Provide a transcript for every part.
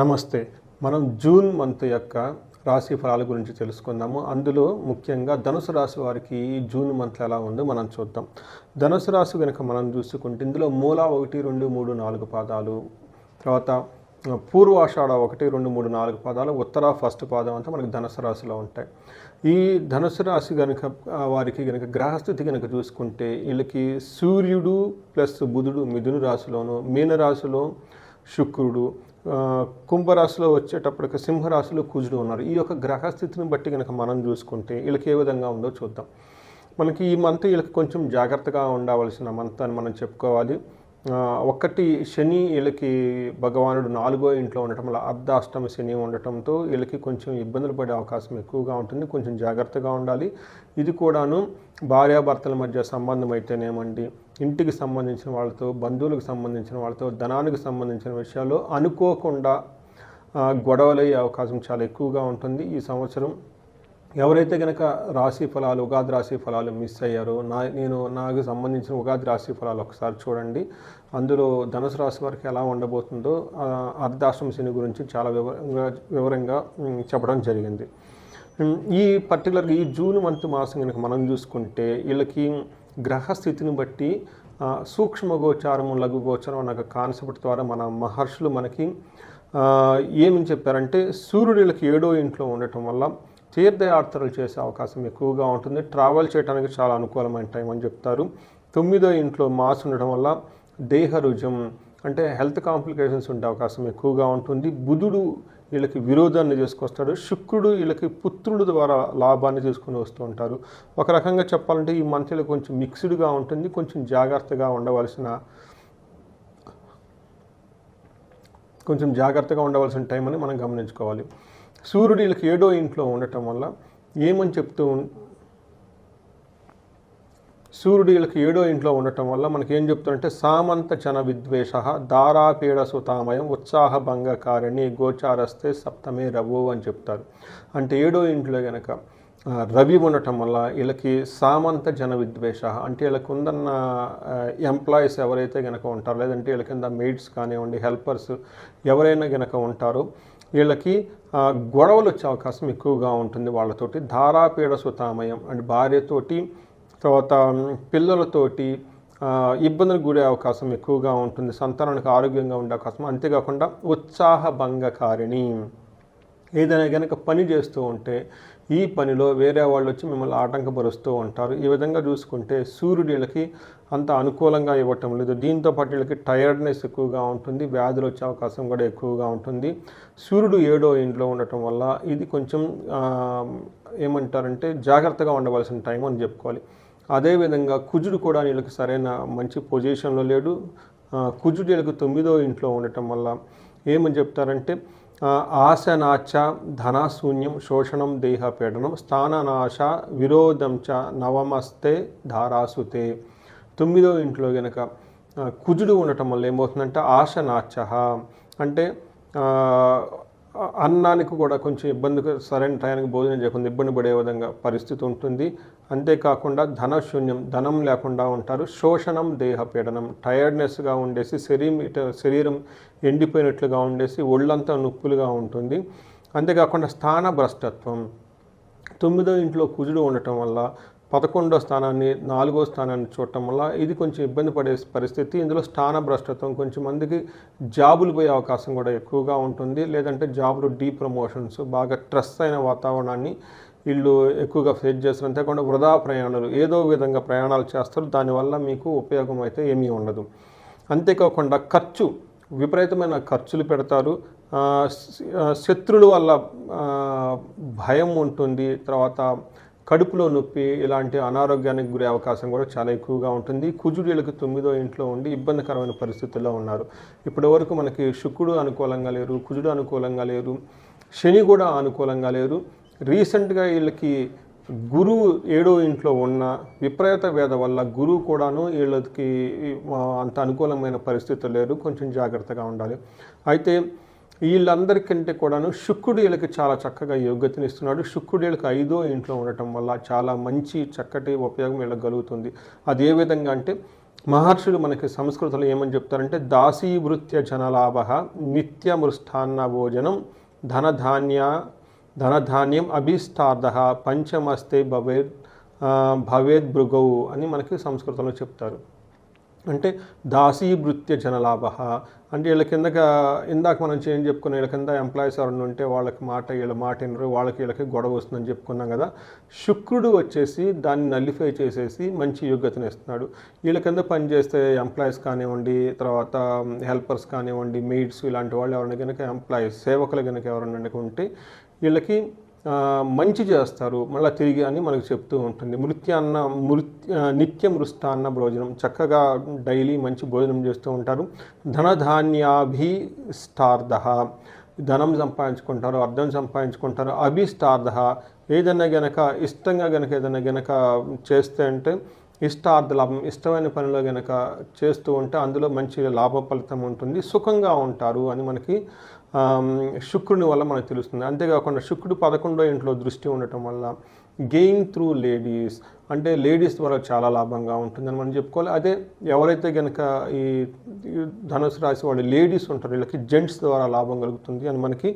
నమస్తే. మనం June month యొక్క రాశి ఫలాల గురించి తెలుసుకుందాము. అందులో ముఖ్యంగా ధనుసు రాశి వారికి ఈ జూన్ మంత్ ఎలా ఉందో మనం చూద్దాం. ధనుసు రాశి కనుక మనం చూసుకుంటే ఇందులో మూల ఒకటి రెండు మూడు నాలుగు పాదాలు తర్వాత పూర్వాషాఢ ఒకటి రెండు మూడు నాలుగు పాదాలు ఉత్తర ఫస్ట్ పాదం అంతా మనకి ధనుసు రాశిలో ఉంటాయి. ఈ ధనుసు రాశి కనుక వారికి కనుక గ్రహస్థితి కనుక చూసుకుంటే వీళ్ళకి సూర్యుడు ప్లస్ బుధుడు మిథున రాశిలోను మీన రాశిలో శుక్రుడు కుంభరాశిలో వచ్చేటప్పటికి సింహరాశిలో కుజుడు ఉన్నారు. ఈ యొక్క గ్రహస్థితిని బట్టి కనుక మనం చూసుకుంటే వీళ్ళకి ఏ విధంగా ఉందో చూద్దాం. మనకి ఈ మంత్ వీళ్ళకి కొంచెం జాగ్రత్తగా ఉండవలసిన మంత్ అని మనం చెప్పుకోవాలి. ఒక్కటి శని వీళ్ళకి భగవానుడు నాలుగో ఇంట్లో ఉండటం వల్ల అర్ధాష్టమి శని ఉండటంతో వీళ్ళకి కొంచెం ఇబ్బందులు పడే అవకాశం ఎక్కువగా ఉంటుంది. కొంచెం జాగ్రత్తగా ఉండాలి. ఇది కూడాను భార్యాభర్తల మధ్య సంబంధం అయితేనేమండి ఇంటికి సంబంధించిన వాళ్ళతో బంధువులకు సంబంధించిన వాళ్ళతో ధనానికి సంబంధించిన విషయాల్లో అనుకోకుండా గొడవలయ్యే అవకాశం చాలా ఎక్కువగా ఉంటుంది. ఈ సంవత్సరం ఎవరైతే కనుక రాశి ఫలాలు ఉగాది రాశి ఫలాలు మిస్ అయ్యారో నా నేను నాకు సంబంధించిన ఉగాది రాశి ఫలాలు ఒకసారి చూడండి. అందులో ధనుసు రాశి వారికి ఎలా ఉండబోతుందో అర్ధాశ్రమ శని గురించి చాలా వివరంగా వివరంగా చెప్పడం జరిగింది. ఈ పర్టికులర్గా ఈ జూన్ మంత్ మాసం కనుక మనం చూసుకుంటే వీళ్ళకి గ్రహస్థితిని బట్టి సూక్ష్మ గోచారము లఘు గోచారం అన్న కాన్సెప్ట్ ద్వారా మన మహర్షులు మనకి ఏమని చెప్పారంటే సూర్యుడు ఏడో ఇంట్లో ఉండటం వల్ల తీర్థయాత్రలు చేసే అవకాశం ఎక్కువగా ఉంటుంది. ట్రావెల్ చేయడానికి చాలా అనుకూలమైన టైం అని చెప్తారు. తొమ్మిదో ఇంట్లో మాస్ ఉండడం వల్ల దేహ రుజం అంటే హెల్త్ కాంప్లికేషన్స్ ఉండే అవకాశం ఎక్కువగా ఉంటుంది. బుధుడు వీళ్ళకి విరోధాన్ని తీసుకొస్తాడు శుక్రుడు వీళ్ళకి పుత్రుడు ద్వారా లాభాన్ని చేసుకుని వస్తూ ఉంటారు. ఒక రకంగా చెప్పాలంటే ఈ మంత్రులు కొంచెం మిక్స్డ్గా ఉంటుంది. కొంచెం జాగ్రత్తగా ఉండవలసిన కొంచెం జాగ్రత్తగా ఉండవలసిన టైం అని మనం గమనించుకోవాలి. సూర్యుడు వీళ్ళకి ఏడో ఇంట్లో ఉండటం వల్ల ఏమని చెప్తూ సూర్యుడు వీళ్ళకి ఏడో ఇంట్లో ఉండటం వల్ల మనకి ఏం చెప్తారంటే సామంత జన విద్వేష దారాపీడ సుతామయం ఉత్సాహభంగకారిణి గోచారస్తే సప్తమే రవు అని చెప్తారు. అంటే ఏడో ఇంట్లో కనుక రవి ఉండటం వల్ల వీళ్ళకి సామంత జన విద్వేష అంటే వీళ్ళకి ఉందన్న ఎంప్లాయీస్ ఎవరైతే గనక ఉంటారో లేదంటే వీళ్ళ కింద మెయిడ్స్ కానివ్వండి హెల్పర్స్ ఎవరైనా గనక ఉంటారో వీళ్ళకి గొడవలు వచ్చే అవకాశం ఎక్కువగా ఉంటుంది వాళ్ళతోటి. ధారాపీడ సుతామయం అంటే భార్యతోటి తర్వాత పిల్లలతోటి ఇబ్బందులకు గురే అవకాశం ఎక్కువగా ఉంటుంది. సంతానానికి ఆరోగ్యంగా ఉండే అవకాశం. అంతేకాకుండా ఉత్సాహ భంగకారిణి ఏదైనా కనుక పని చేస్తూ ఉంటే ఈ పనిలో వేరే వాళ్ళు వచ్చి మిమ్మల్ని ఆటంకపరుస్తూ ఉంటారు. ఈ విధంగా చూసుకుంటే సూర్యుడు వీళ్ళకి అంత అనుకూలంగా ఇవ్వటం లేదు. దీంతో పాటు వీళ్ళకి టైర్డ్నెస్ ఎక్కువగా ఉంటుంది. వ్యాధులు వచ్చే అవకాశం కూడా ఎక్కువగా ఉంటుంది. సూర్యుడు ఏడో ఇంట్లో ఉండటం వల్ల ఇది కొంచెం ఏమంటారంటే జాగ్రత్తగా ఉండవలసిన టైం అని చెప్పుకోవాలి. అదేవిధంగా కుజుడు కూడా వీళ్ళకి సరైన మంచి పొజిషన్లో లేడు. కుజుడు వీళ్ళకి తొమ్మిదో ఇంట్లో ఉండటం వల్ల ఏమని చెప్తారంటే ఆశనాచ ధనశూన్యం శోషణం దేహపీడనం స్థాననాశ విరోధంచ నవమస్తే ధారాసుతే. తొమ్మిదో ఇంట్లో గనక కుజుడు ఉండటం వల్ల ఏమవుతుందంటే? ఆశనాచ. అంటే అన్నానికి కూడా కొంచెం ఇబ్బందిగా సరైన టయానికి భోజనం చేయకుండా ఇబ్బంది పడే విధంగా పరిస్థితి ఉంటుంది. అంతేకాకుండా ధనశూన్యం ధనం లేకుండా ఉంటారు. శోషణం దేహపీడనం టైర్డ్నెస్గా ఉండేసి శరీరం ఇట- శరీరం ఎండిపోయినట్లుగా ఉండేసి ఒళ్ళంతా నొప్పులుగా ఉంటుంది. అంతేకాకుండా స్థాన భ్రష్టత్వం తొమ్మిదో ఇంట్లో కుజుడు ఉండటం వల్ల పదకొండో స్థానాన్ని నాలుగో స్థానాన్ని చూడటం వల్ల ఇది కొంచెం ఇబ్బంది పడే పరిస్థితి. ఇందులో స్థాన భ్రష్టత్వం కొంచెం మందికి జాబులు పోయే అవకాశం కూడా ఎక్కువగా ఉంటుంది. లేదంటే జాబులు డీ ప్రమోషన్స్ బాగా స్ట్రెస్ అయిన వాతావరణాన్ని వీళ్ళు ఎక్కువగా ఫేస్ చేస్తారు. అంతేకాకుండా వృధా ప్రయాణాలు ఏదో విధంగా ప్రయాణాలు చేస్తారు. దానివల్ల మీకు ఉపయోగం అయితే ఏమీ ఉండదు. అంతేకాకుండా ఖర్చు విపరీతమైన ఖర్చులు పెడతారు. ఆ, శత్రువుల వల్ల భయం ఉంటుంది. తర్వాత కడుపులో నొప్పి ఇలాంటి అనారోగ్యానికి గురే అవకాశం కూడా చాలా ఎక్కువగా ఉంటుంది. కుజుడీలకు తొమ్మిదో ఇంట్లో ఉండి ఇబ్బందికరమైన పరిస్థితుల్లో ఉన్నారు. ఇప్పటి వరకు మనకి శుక్రుడు అనుకూలంగా లేరు కుజుడు అనుకూలంగా లేరు శని కూడా అనుకూలంగా లేరు. రీసెంట్గా వీళ్ళకి గురువు ఏడో ఇంట్లో ఉన్న విపరీత వేద వల్ల గురువు కూడాను వీళ్ళకి అంత అనుకూలమైన పరిస్థితులు లేరు. కొంచెం జాగ్రత్తగా ఉండాలి. అయితే వీళ్ళందరికంటే కూడాను శుక్రుడు వీళ్ళకి చాలా చక్కగా యోగ్యతని ఇస్తున్నాడు శుక్రుడు వీళ్ళకి ఐదో ఇంట్లో ఉండటం వల్ల చాలా మంచి చక్కటి ఉపయోగం వీళ్ళకి కలుగుతుంది. అది ఏ విధంగా అంటే మహర్షులు మనకి సంస్కృతంలో ఏమని చెప్తారంటే దాసీవృత్య జనలాభ నిత్యమృష్టాన్న భోజనం ధనధాన్య ధనధాన్యం అభిష్టార్థ పంచమస్తే భవేద్ భవేద్ భృగవు అని మనకి సంస్కృతంలో చెప్తారు. అంటే దాసీభృత్య జనలాభ అంటే వీళ్ళ కిందక ఇందాక మనం ఏం చెప్పుకున్నాం వీళ్ళ కింద ఎంప్లాయీస్ ఎవరైనా ఉంటే వాళ్ళకి మాట వీళ్ళ మాట వినరు వాళ్ళకి వీళ్ళకి గొడవ వస్తుందని చెప్పుకున్నాం కదా. శుక్రుడు వచ్చేసి దాన్ని నల్లిఫై చేసేసి మంచి యోగ్యతను ఇస్తున్నాడు. వీళ్ళ కింద పనిచేస్తే ఎంప్లాయీస్ కానివ్వండి తర్వాత హెల్పర్స్ కానివ్వండి మెయిడ్స్ ఇలాంటి వాళ్ళు ఎవరైనా కనుక ఎంప్లాయీస్ సేవకులు కనుక ఎవరైనా ఉంటే వీళ్ళకి మంచి చేస్తారు. మళ్ళీ తిరిగి అని మనకు చెప్తూ ఉంటుంది. మృత్యాన్న మృత్య నిత్య మృష్టాన్న భోజనం. చక్కగా డైలీ మంచి భోజనం చేస్తూ ఉంటారు. ధనధాన్యాభిష్టార్థ ధనం సంపాదించుకుంటారు అర్థం సంపాదించుకుంటారు అభిష్టార్థ ఏదైనా గనక ఇష్టంగా గనక ఏదైనా గనక చేస్తే అంటే ఇష్టార్థ లాభం ఇష్టమైన పనిలో కనుక చేస్తూ ఉంటే అందులో మంచి లాభ ఫలితం ఉంటుంది సుఖంగా ఉంటారు అని మనకి శుక్రుని వల్ల మనకు తెలుస్తుంది. అంతేకాకుండా శుక్రుడు పదకొండో ఇంట్లో దృష్టి ఉండటం వల్ల గెయిన్ త్రూ లేడీస్ అంటే లేడీస్ ద్వారా చాలా లాభంగా ఉంటుందని మనం చెప్పుకోవాలి. అదే ఎవరైతే కనుక ఈ ధనుసు రాశి వాళ్ళు లేడీస్ ఉంటారు వీళ్ళకి జెంట్స్ ద్వారా లాభం కలుగుతుంది అని మనకి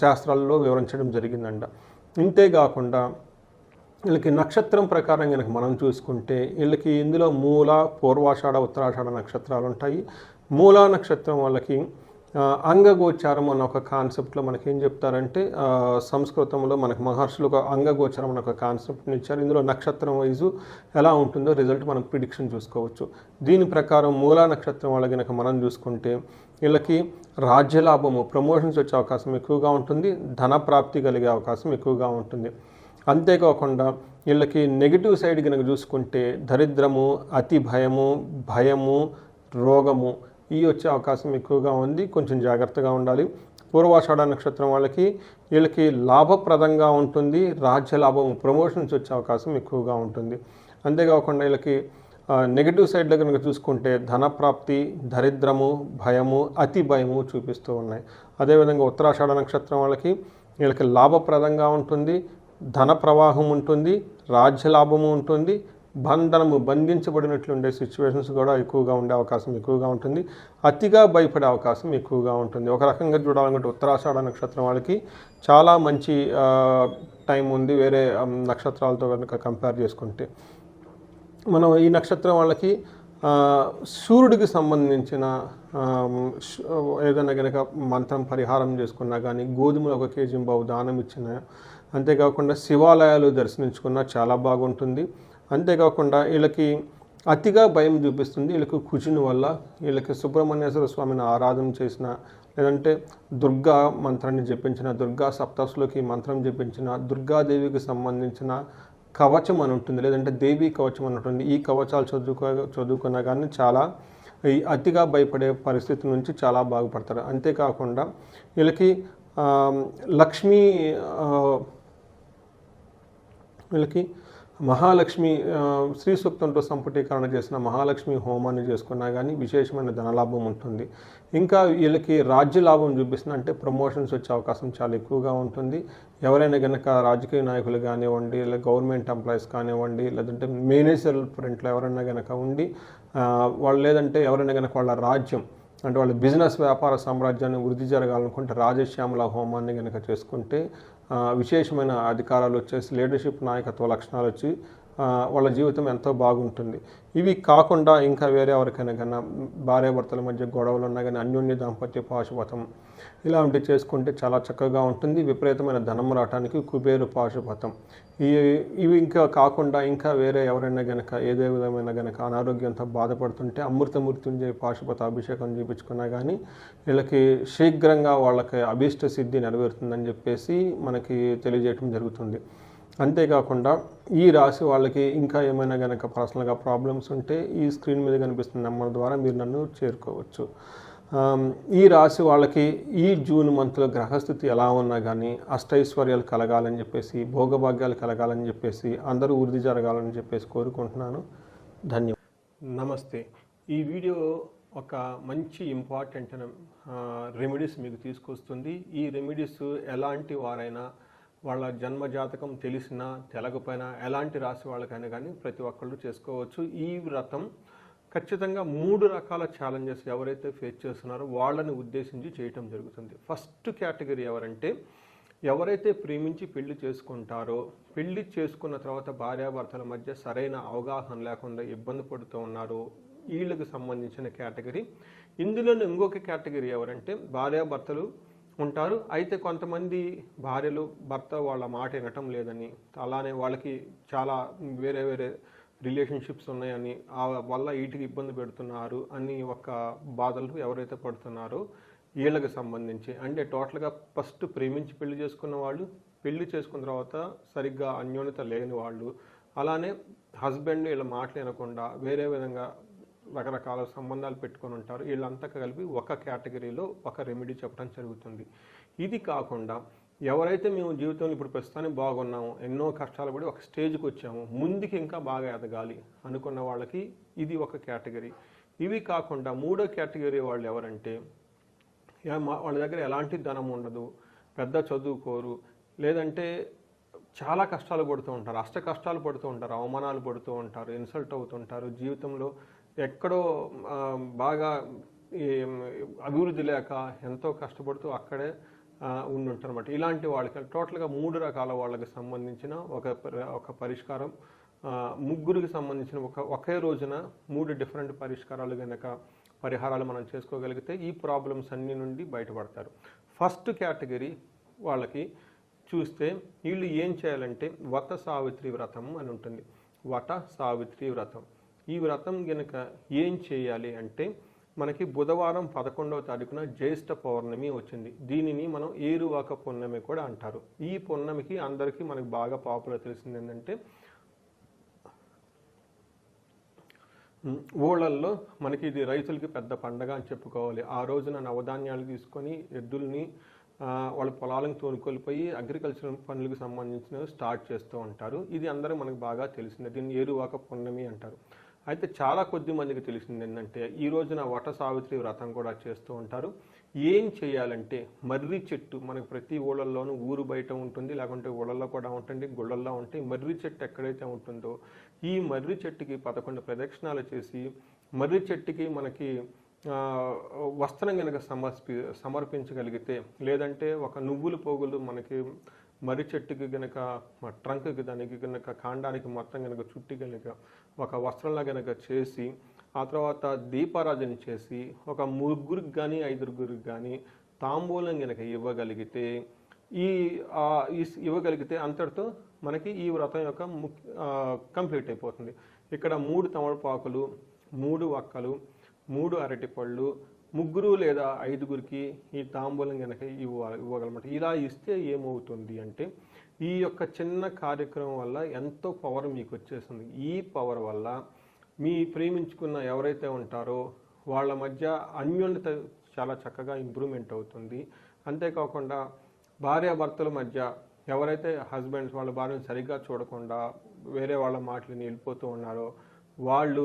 శాస్త్రాల్లో వివరించడం జరిగిందంట. ఇంతేకాకుండా వీళ్ళకి నక్షత్రం ప్రకారం కనుక మనం చూసుకుంటే వీళ్ళకి ఇందులో మూల పూర్వాషాఢ ఉత్తరాషాఢ నక్షత్రాలు ఉంటాయి. మూలా నక్షత్రం వాళ్ళకి అంగగోచారం అన్న ఒక కాన్సెప్ట్లో మనకి ఏం చెప్తారంటే సంస్కృతంలో మనకి మహర్షులు ఒక అంగగోచారం అన్న ఒక కాన్సెప్ట్ని ఇచ్చారు. ఇందులో నక్షత్రం వైజు ఎలా ఉంటుందో రిజల్ట్ మనం ప్రిడిక్షన్ చూసుకోవచ్చు. దీని ప్రకారం మూలా నక్షత్రం వాళ్ళ కనుక మనం చూసుకుంటే వీళ్ళకి రాజ్యలాభము ప్రమోషన్స్ వచ్చే అవకాశం ఎక్కువగా ఉంటుంది ధన ప్రాప్తి కలిగే అవకాశం ఎక్కువగా ఉంటుంది. అంతేకాకుండా వీళ్ళకి నెగిటివ్ సైడ్ కనుక చూసుకుంటే దరిద్రము అతి భయము భయము రోగము ఈ వచ్చే అవకాశం ఎక్కువగా ఉంది. కొంచెం జాగ్రత్తగా ఉండాలి. పూర్వాషాఢ నక్షత్రం వాళ్ళకి వీళ్ళకి లాభప్రదంగా ఉంటుంది. రాజ్య లాభం ప్రమోషన్స్ వచ్చే అవకాశం ఎక్కువగా ఉంటుంది. అంతేకాకుండా వీళ్ళకి నెగిటివ్ సైడ్లో కనుక చూసుకుంటే ధనప్రాప్తి దరిద్రము భయము అతి భయము చూపిస్తూ ఉన్నాయి. అదేవిధంగా ఉత్తరాషాఢ నక్షత్రం వాళ్ళకి వీళ్ళకి లాభప్రదంగా ఉంటుంది. ధన ప్రవాహం ఉంటుంది రాజ్య లాభము ఉంటుంది బంధనము బంధించబడినట్లు ఉండే సిచ్యువేషన్స్ కూడా ఎక్కువగా ఉండే అవకాశం ఎక్కువగా ఉంటుంది అతిగా భయపడే అవకాశం ఎక్కువగా ఉంటుంది. ఒక రకంగా చూడాలనుకుంటే ఉత్తరాషాఢ నక్షత్రం వాళ్ళకి చాలా మంచి టైం ఉంది వేరే నక్షత్రాలతో కనుక కంపేర్ చేసుకుంటే. మనం ఈ నక్షత్రం వాళ్ళకి సూర్యుడికి సంబంధించిన ఏదైనా కనుక మంత్రం పరిహారం చేసుకున్నా కానీ గోధుమలు ఒక కేజీ బావు దానం ఇచ్చిన అంతేకాకుండా శివాలయాలు దర్శనించుకున్నా చాలా బాగుంటుంది. అంతేకాకుండా వీళ్ళకి అతిగా భయం చూపిస్తుంది వీళ్ళకి కుజుని వల్ల. వీళ్ళకి సుబ్రహ్మణ్యేశ్వర స్వామిని ఆరాధన చేసిన లేదంటే దుర్గా మంత్రాన్ని జపించిన దుర్గా సప్తస్లోకి మంత్రం జపించిన దుర్గాదేవికి సంబంధించిన కవచం అని ఉంటుంది. లేదంటే దేవీ కవచం అని ఉంటుంది. ఈ కవచాలు చదువుకో చదువుకున్నా కానీ చాలా ఈ అతిగా భయపడే పరిస్థితి నుంచి చాలా బాగుపడతారు. అంతేకాకుండా వీళ్ళకి లక్ష్మీ వీళ్ళకి మహాలక్ష్మి శ్రీ సూక్తంతో సంపుటీకరణ చేసిన మహాలక్ష్మి హోమాన్ని చేసుకున్నా కానీ విశేషమైన ధనలాభం ఉంటుంది. ఇంకా వీళ్ళకి రాజ్య లాభం చూపిస్తుంది అంటే ప్రమోషన్స్ వచ్చే అవకాశం చాలా ఎక్కువగా ఉంటుంది. ఎవరైనా కనుక రాజకీయ నాయకులు కానివ్వండి లేదా గవర్నమెంట్ ఎంప్లాయీస్ కానివ్వండి లేదంటే మేనేజర్ ఫ్రంట్లో ఎవరైనా కనుక ఉండి వాళ్ళు లేదంటే ఎవరైనా కనుక వాళ్ళ రాజ్యం అంటే వాళ్ళ బిజినెస్ వ్యాపార సామ్రాజ్యాన్ని వృద్ధి జరగాలనుకుంటే రాజశ్యామల హోమాన్ని కనుక చేసుకుంటే విశేషమైన అధికారాలు వచ్చేసి లీడర్షిప్ నాయకత్వ లక్షణాలు వచ్చి వాళ్ళ జీవితం ఎంతో బాగుంటుంది. ఇవి కాకుండా ఇంకా వేరే ఎవరికైనా కన్నా భార్యాభర్తల మధ్య గొడవలు ఉన్నా కానీ అన్యోన్య దాంపత్య పాశుపతం ఇలాంటివి చేసుకుంటే చాలా చక్కగా ఉంటుంది. విపరీతమైన ధనం రావటానికి కుబేరు పాశుపతం. ఈ ఇవి ఇంకా కాకుండా ఇంకా వేరే ఎవరైనా గనక ఏదే విధమైన గనక అనారోగ్యంతో బాధపడుతుంటే అమృత పాశుపత అభిషేకం చేయించుకున్నా కానీ వీళ్ళకి శీఘ్రంగా వాళ్ళకి అభీష్ట సిద్ధి నెరవేరుతుందని చెప్పేసి మనకి తెలియజేయటం జరుగుతుంది. అంతేకాకుండా ఈ రాశి వాళ్ళకి ఇంకా ఏమైనా కనుక పర్సనల్గా ప్రాబ్లమ్స్ ఉంటే ఈ స్క్రీన్ మీద కనిపిస్తున్న నెంబర్ ద్వారా మీరు నన్ను చేరుకోవచ్చు. ఈ రాశి వాళ్ళకి ఈ జూన్ మంత్లో గ్రహస్థితి ఎలా ఉన్నా కానీ అష్టైశ్వర్యాలు కలగాలని చెప్పేసి భోగభాగ్యాలు కలగాలని చెప్పేసి అందరూ వృద్ధి జరగాలని చెప్పేసి కోరుకుంటున్నాను. ధన్యవాదాలు. నమస్తే. ఈ వీడియో ఒక మంచి ఇంపార్టెంట్ రెమెడీస్ మీకు తీసుకొస్తుంది. ఈ రెమెడీస్ ఎలాంటి వారైనా వాళ్ళ జన్మ జాతకం తెలిసినా తెలకపోయినా ఎలాంటి రాశి వాళ్ళకైనా కానీ ప్రతి ఒక్కళ్ళు చేసుకోవచ్చు. ఈ వ్రతం ఖచ్చితంగా మూడు రకాల ఛాలెంజెస్ ఎవరైతే ఫేస్ చేస్తున్నారో వాళ్ళని ఉద్దేశించి చేయటం జరుగుతుంది. ఫస్ట్ కేటగిరీ ఎవరంటే ఎవరైతే ప్రేమించి పెళ్ళి చేసుకుంటారో పెళ్ళి చేసుకున్న తర్వాత భార్యాభర్తల మధ్య సరైన అవగాహన లేకుండా ఇబ్బంది పడుతూ ఉన్నారో వీళ్ళకి సంబంధించిన కేటగిరీ ఇందులో ఇంకొక కేటగిరీ ఎవరంటే భార్యాభర్తలు ఉంటారు. అయితే కొంతమంది భార్యలు భర్త వాళ్ళ మాట వినటం లేదని అలానే వాళ్ళకి చాలా వేరే వేరే రిలేషన్షిప్స్ ఉన్నాయని ఆ వల్ల వీటికి ఇబ్బంది పెడుతున్నారు అని ఒక బాధలు ఎవరైతే పడుతున్నారో వీళ్ళకి సంబంధించి. అంటే టోటల్గా ఫస్ట్ ప్రేమించి పెళ్ళి చేసుకున్న వాళ్ళు పెళ్ళి చేసుకున్న తర్వాత సరిగ్గా అన్యోన్యత లేని వాళ్ళు అలానే హస్బెండ్ వీళ్ళ మాటలు వినకుండా వేరే విధంగా రకరకాల సంబంధాలు పెట్టుకొని ఉంటారు. వీళ్ళంతా కలిపి ఒక కేటగిరీలో ఒక రెమెడీ చెప్పడం జరుగుతుంది. ఇది కాకుండా ఎవరైతే మేము జీవితంలో ఇప్పుడు ప్రస్తుతానికి బాగున్నాము ఎన్నో కష్టాలు పడి ఒక స్టేజ్కి వచ్చాము ముందుకు ఇంకా బాగా ఎదగాలి అనుకున్న వాళ్ళకి ఇది ఒక కేటగిరీ. ఇవి కాకుండా మూడో కేటగిరీ వాళ్ళు ఎవరంటే మా- వాళ్ళ దగ్గర ఎలాంటి ధనం ఉండదు పెద్ద చదువుకోరు లేదంటే చాలా కష్టాలు పడుతూ ఉంటారు అష్ట కష్టాలు పడుతూ ఉంటారు అవమానాలు పడుతూ ఉంటారు ఇన్సల్ట్ అవుతుంటారు. జీవితంలో ఎక్కడో బాగా అభివృద్ధి లేక ఎంతో కష్టపడుతూ అక్కడే ఉండుంటారనమాట అనమాట ఇలాంటి వాళ్ళకి టోటల్గా మూడు రకాల వాళ్ళకి సంబంధించిన ఒక ఒక పరిష్కారం ముగ్గురికి సంబంధించిన ఒక ఒకే రోజున మూడు డిఫరెంట్ పరిష్కారాలు కనుక పరిహారాలు మనం చేసుకోగలిగితే ఈ ప్రాబ్లమ్స్ అన్ని నుండి బయటపడతారు. ఫస్ట్ కేటగిరీ వాళ్ళకి చూస్తే వీళ్ళు ఏం చేయాలంటే వట సావిత్రి వ్రతం అని ఉంటుంది. వట సావిత్రి వ్రతం. ఈ వ్రతం గనుక ఏం చేయాలి అంటే మనకి బుధవారం పదకొండవ తారీఖున జ్యేష్ఠ పౌర్ణమి వచ్చింది. దీనిని మనం ఏరువాక పున్నమి కూడా అంటారు. ఈ పున్నమికి అందరికీ మనకి బాగా పాపులర్ తెలిసింది ఏంటంటే ఊళ్ళల్లో మనకి ఇది రైతులకి పెద్ద పండగ అని చెప్పుకోవాలి. ఆ రోజున నవధాన్యాలు తీసుకొని ఎద్దుల్ని వాళ్ళ పొలాలను తోనుకొలిపోయి అగ్రికల్చర్ పనులకు సంబంధించినవి స్టార్ట్ చేస్తూ ఉంటారు. ఇది అందరూ మనకు బాగా తెలిసింది. దీన్ని ఏరువాక పున్నమి అంటారు. అయితే చాలా కొద్ది మందికి తెలిసింది ఏంటంటే ఈ రోజున వట సావిత్రి వ్రతం కూడా చేస్తూ ఉంటారు. ఏం చేయాలంటే మర్రి చెట్టు మనకు ప్రతి ఊళ్ళల్లోనూ ఊరు బయట ఉంటుంది లేకుంటే ఊళ్ళల్లో కూడా ఉంటుంది గుళ్ళల్లో ఉంటాయి. మర్రి చెట్టు ఎక్కడైతే ఉంటుందో ఈ మర్రి చెట్టుకి పదకొండు ప్రదక్షిణాలు చేసి మర్రి చెట్టుకి మనకి వస్త్రం కనుక సమర్పి సమర్పించగలిగితే లేదంటే ఒక నువ్వులు పోగులు మనకి మర్రి చెట్టుకి గనక ట్రంక్కి దానికి గనక కాండానికి మొత్తం గనక చుట్టి గనక ఒక వస్త్రంలా గనక చేసి ఆ తర్వాత దీపారాధన చేసి ఒక ముగ్గురికి కానీ ఐదుగురికి కానీ తాంబూలం గనక ఇవ్వగలిగితే ఈ ఈ- ఇవ్వగలిగితే అంతటితో మనకి ఈ వ్రతం యొక్క ముఖ్య కంప్లీట్ అయిపోతుంది. ఇక్కడ మూడు తమలపాకులు మూడు వక్కలు మూడు అరటిపళ్ళు ముగ్గురు లేదా ఐదుగురికి ఈ తాంబూలం కనుక ఇవ్వ ఇవ్వగలమాట. ఇలా ఇస్తే ఏమవుతుంది అంటే ఈ యొక్క చిన్న కార్యక్రమం వల్ల ఎంతో పవర్ మీకు వచ్చేస్తుంది. ఈ పవర్ వల్ల మీ ప్రేమించుకున్న ఎవరైతే ఉంటారో వాళ్ళ మధ్య అన్యోన్యత చాలా చక్కగా ఇంప్రూవ్మెంట్ అవుతుంది. అంతేకాకుండా భార్యాభర్తల మధ్య ఎవరైతే హస్బెండ్స్ వాళ్ళ భార్యను సరిగ్గా చూడకుండా వేరే వాళ్ళ మాటలు వెళ్ళిపోతూ ఉన్నారో వాళ్ళు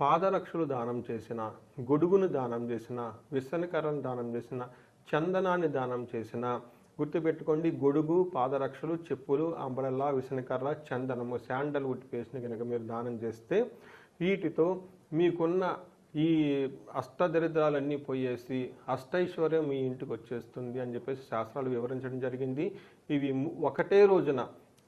పాదరక్షలు దానం చేసిన గొడుగును దానం చేసిన విసనకర్రను దానం చేసిన చందనాన్ని దానం చేసిన గుర్తుపెట్టుకోండి గొడుగు పాదరక్షలు చెప్పులు అంబరల్లా విసనకర్ర చందనము శాండల్వుడ్ పేస్ట్ని కనుక మీరు దానం చేస్తే వీటితో మీకున్న ఈ అష్టదరిద్రాలన్నీ పోయేసి అష్టైశ్వర్యం మీ ఇంటికి వచ్చేస్తుంది అని చెప్పేసి శాస్త్రాలు వివరించడం జరిగింది. ఇవి ఒకటే రోజున